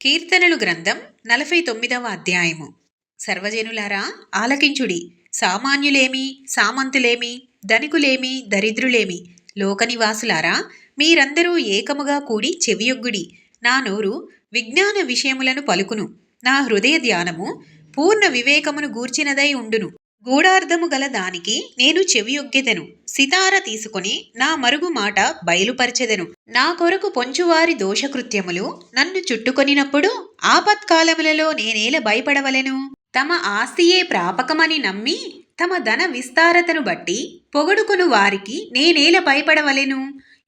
కీర్తనలు గ్రంథం నలభై తొమ్మిదవ అధ్యాయము. సర్వజనులారా ఆలకించుడి. సామాన్యులేమి సామంతులేమి ధనికులేమి దరిద్రులేమి. లోకనివాసులారా మీరందరూ ఏకముగా కూడి చెవియొగ్గుడి. నా నోరు విజ్ఞాన విషయములను పలుకును. నా హృదయ ధ్యానము పూర్ణ వివేకమును గూర్చినదై ఉండును. గూఢార్థము గల దానికి నేను చెవియొగ్గెదెను. సితార తీసుకొని నా మరుగు మాట బయలుపరచెదను. నా కొరకు పొంచువారి దోషకృత్యములు నన్ను చుట్టుకొనినప్పుడు ఆపత్కాలములలో నేనేల భయపడవలెను? తమ ఆస్తియే ప్రాపకమని నమ్మి తమ ధన విస్తారతను బట్టి పొగడుకును వారికి నేనేల భయపడవలెను?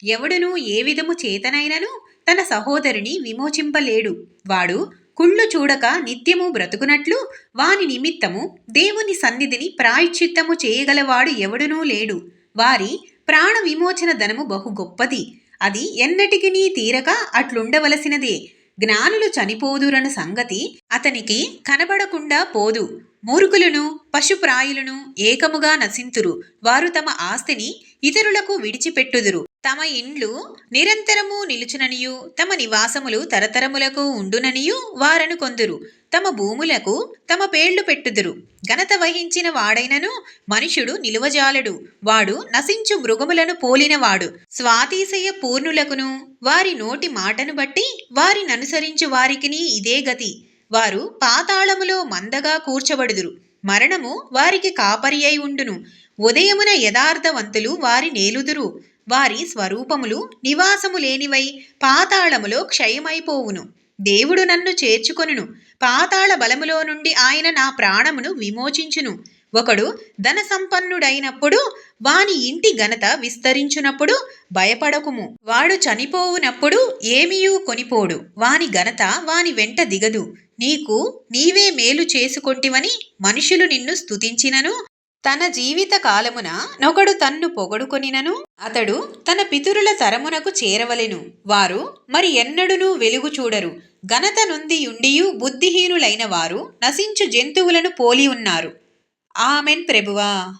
ఎవడును ఏ విధము చేతనైనను తన సహోదరుని విమోచింపలేడు. వాడు కుళ్ళు చూడక నిత్యము బ్రతుకునట్లు వాని నిమిత్తము దేవుని సన్నిధిని ప్రాయశ్చిత్తము చేయగలవాడు ఎవడునూ లేడు. వారి ప్రాణ విమోచన ధనము బహు గొప్పది. అది ఎన్నటికి తీరక అట్లుండవలసినదే. జ్ఞానులు చనిపోదురన సంగతి అతనికి కనబడకుండా పోదు. మూర్ఖులను పశుప్రాయులను ఏకముగా నశింతురు. వారు తమ ఆస్తిని ఇతరులకు విడిచిపెట్టుదురు. తమ ఇండ్లు నిరంతరము నిలుచుననియు తమ నివాసములు తరతరములకు ఉండుననియు వారను కొందురు. తమ భూములకు తమ పేళ్ళు పెట్టుదురు. ఘనత వహించిన వాడైనను మనుషుడు నిలువజాలడు. వాడు నశించు మృగములను పోలినవాడు. స్వాతీశయ పూర్ణులకును వారి నోటి మాటను బట్టి వారిననుసరించు వారికిని ఇదే గతి. వారు పాతాళములో మందగా కూర్చబడుదురు. మరణము వారికి కాపరి అయి ఉండును. ఉదయమున యథార్థవంతులు వారి నేలుదురు. వారి స్వరూపములు నివాసము లేనివై పాతాళములో క్షయమైపోవును. దేవుడు నన్ను చేర్చుకొనును. పాతాళ బలములో నుండి ఆయన నా ప్రాణమును విమోచించును. ఒకడు ధన సంపన్నుడైనప్పుడు వాని ఇంటి ఘనత విస్తరించునప్పుడు భయపడకుము. వాడు చనిపోవునప్పుడు ఏమియూ కొనిపోడు. వాని ఘనత వాని వెంట దిగదు. నీకు నీవే మేలు చేసుకొంటివని మనుషులు నిన్ను స్తుతించినను. తన జీవిత కాలమున నొకడు తన్ను పొగడుకొనినను. అతడు తన పితురుల తరమునకు చేరవలెను. వారు మరి ఎన్నడునూ వెలుగు చూడరు. ఘనత నుండి ఉండియు బుద్ధిహీనులైన వారు నశించు జంతువులను పోలి ఉన్నారు. ఆమెన్ ప్రభువా.